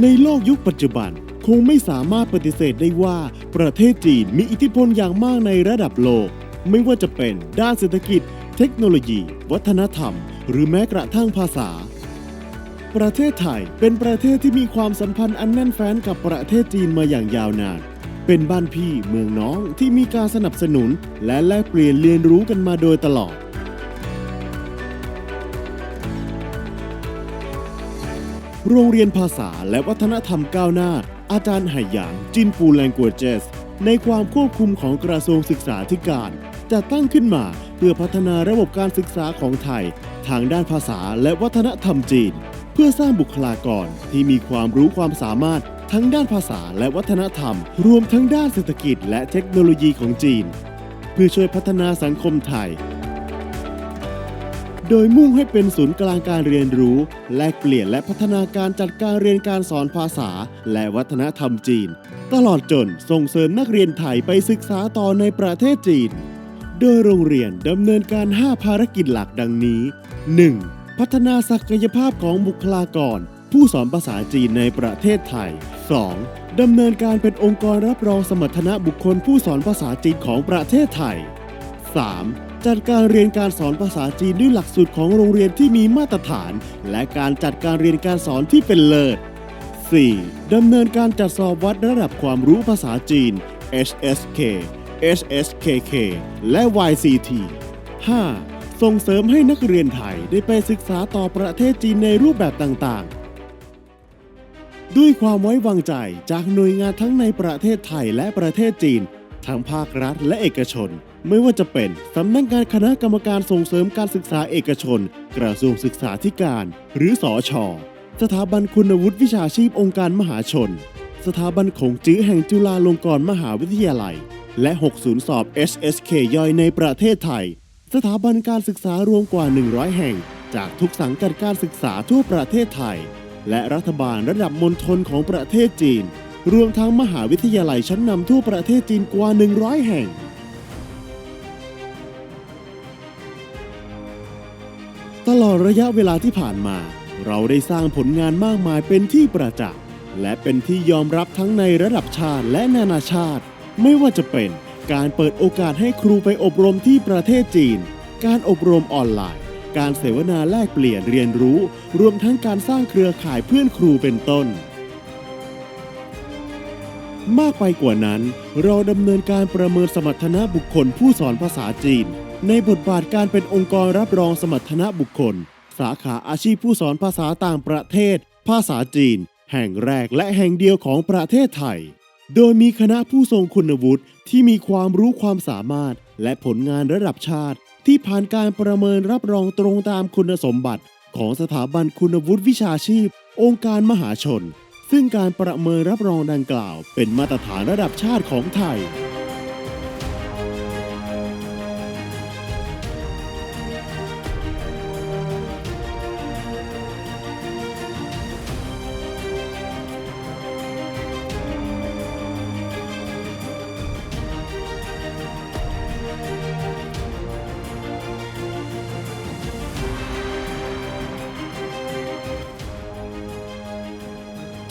ในโลกยุคปัจจุบันคงไม่สามารถปฏิเสธได้ว่าประเทศจีนมีอิทธิพลอย่างมากในระดับโลก ไม่ว่าจะเป็นด้านเศรษฐกิจ เทคโนโลยี วัฒนธรรม หรือแม้กระทั่งภาษา ประเทศไทยเป็นประเทศที่มีความสัมพันธ์อันแน่นแฟ้นกับประเทศจีนมาอย่างยาวนาน เป็นบ้านพี่เมืองน้องที่มีการสนับสนุน และแลกเปลี่ยนเรียนรู้กันมาโดยตลอด โรงเรียนภาษาและวัฒนธรรมก้าวหน้า อาจารย์ไหหยาง จินฟู Languages ในความควบคุมของกระทรวงศึกษาธิการจัดตั้งขึ้นมาเพื่อพัฒนาระบบการศึกษาของไทย ทางด้านภาษาและวัฒนธรรมจีน เพื่อสร้างบุคลากรที่มีความรู้ความสามารถทั้งด้านภาษาและวัฒนธรรม รวมทั้งด้านเศรษฐกิจและเทคโนโลยีของจีน เพื่อช่วยพัฒนาสังคมไทย โดยมุ่งให้เป็นศูนย์กลางการเรียนรู้ แลกเปลี่ยนและพัฒนาการจัดการเรียนการสอนภาษา และวัฒนธรรมจีน ตลอดจนส่งเสริมนักเรียนไทยไปศึกษาต่อในประเทศจีน โดยโรงเรียนดำเนินการ 5 ภารกิจหลักดังนี้ 1. พัฒนาศักยภาพของบุคลากร ผู้สอนภาษาจีนในประเทศไทย 2. ดำเนินการเป็นองค์กรรับรองสมรรถนะบุคคลผู้สอนภาษาจีนของประเทศไทย 3. จัดการเรียนการสอนภาษาจีนด้วยหลักสูตรของโรงเรียนที่มีมาตรฐาน และการจัดการเรียนการสอนที่เป็นเลิศ 4. ดำเนินการจัดสอบวัดระดับความรู้ภาษาจีน HSK HSKK และ YCT 5. ส่งเสริมให้นักเรียนไทยได้ไปศึกษาต่อประเทศจีนในรูปแบบต่างๆ ด้วยความไว้วางใจจากหน่วยงานทั้งในประเทศไทยและประเทศจีน ทั้งภาครัฐและเอกชน ไม่ว่าจะเป็นสำนักงานคณะกรรมการส่งเสริมการศึกษาเอกชน กระทรวงศึกษาธิการ หรือสอชอสถาบันคุณวุฒิวิชาชีพองค์การมหาชน สถาบันของจื้อแห่งจุฬาลงกรณ์มหาวิทยาลัย และ 60 สอบ HSK ย่อยในประเทศไทย สถาบันการศึกษารวมกว่า 100 แห่ง จากทุกสังกัดการศึกษาทั่วประเทศไทย และรัฐบาลระดับมณฑลของประเทศจีน รวมทั้งมหาวิทยาลัยชั้นนำทั่วประเทศจีนกว่า 100 แห่ง ดระยะเวลาที่ผ่านมา เราได้สร้างผลงานมากมายเป็นที่ประจักษ์และเป็นที่ยอมรับทั้งในระดับชาติและนานาชาติ ไม่ว่าจะเป็นการเปิดโอกาสให้ครูไปอบรมที่ประเทศจีน การอบรมออนไลน์ การเสวนาแลกเปลี่ยนเรียนรู้ รวมทั้งการสร้างเครือข่ายเพื่อนครูเป็นต้น มากไปกว่านั้น เราดำเนินการประเมินสมรรถนะบุคคลผู้สอนภาษาจีน ในบทบาทการเป็นองค์กรรับรองสมรรถนะบุคคล สาขาอาชีพผู้สอนภาษาต่างประเทศ ภาษาจีน แห่งแรกและแห่งเดียวของประเทศไทย โดยมีคณะผู้ทรงคุณวุฒิที่มีความรู้ความสามารถ และผลงานระดับชาติ ที่ผ่านการประเมินรับรองตรงตามคุณสมบัติ ของสถาบันคุณวุฒิวิชาชีพ องค์การมหาชน ซึ่งการประเมินรับรองดังกล่าว เป็นมาตรฐานระดับชาติของไทย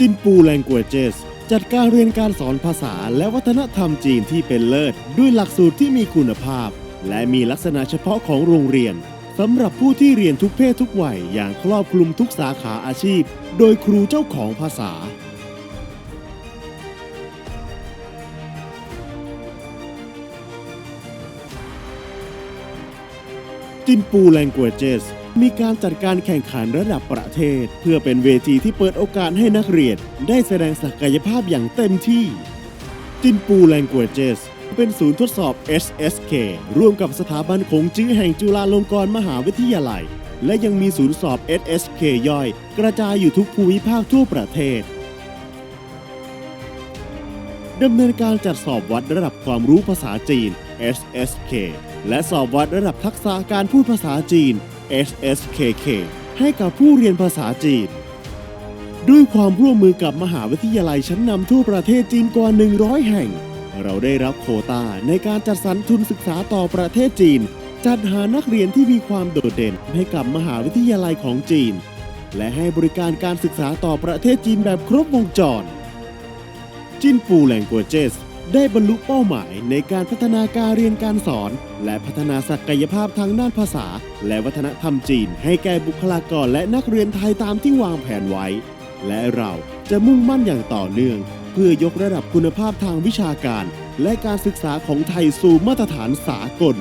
จินปู Languages จัดการเรียนการสอนภาษาและวัฒนธรรมจีนที่เป็นเลิศ ด้วยหลักสูตรที่มีคุณภาพ และมีลักษณะเฉพาะของโรงเรียนสำหรับผู้ที่เรียนทุกเพศทุกวัยอย่างครอบคลุมทุกสาขาอาชีพ โดยครูเจ้าของภาษา จินปู Languages มีการจัดการแข่งขันระดับประเทศ เพื่อเป็นเวทีที่เปิดโอกาสให้นักเรียน ได้แสดงศักยภาพอย่างเต็มที่ จินปู Languages เป็นศูนย์ทดสอบ SSK ร่วมกับสถาบันคงจื้อแห่งจุฬาลงกรณ์มหาวิทยาลัย และยังมีศูนย์สอบ SSK ย่อย กระจายอยู่ทุกภูมิภาคทั่วประเทศดำเนินการจัดสอบวัดระดับความรู้ภาษาจีน SSK และสอบวัดระดับทักษะการพูดภาษาจีน SSKK ให้กับผู้เรียนภาษาจีน ด้วยความร่วมมือกับมหาวิทยาลัยชั้นนำทั่วประเทศจีนกว่า 100 แห่ง เราได้รับโควตาในการจัดสรรทุนศึกษาต่อประเทศจีน จัดหานักเรียนที่มีความโดดเด่นให้กับมหาวิทยาลัยของจีน และให้บริการการศึกษาต่อประเทศจีนแบบครบวงจรจินฟู Languages ได้บรรลุเป้าหมายในการพัฒนาการเรียนการสอน และพัฒนาศักยภาพทางด้านภาษา และวัฒนธรรมจีน ให้แก่บุคลากรและนักเรียนไทยตามที่วางแผนไว้ และเราจะมุ่งมั่นอย่างต่อเนื่อง เพื่อยกระดับคุณภาพทางวิชาการ และการศึกษาของไทยสู่มาตรฐานสากล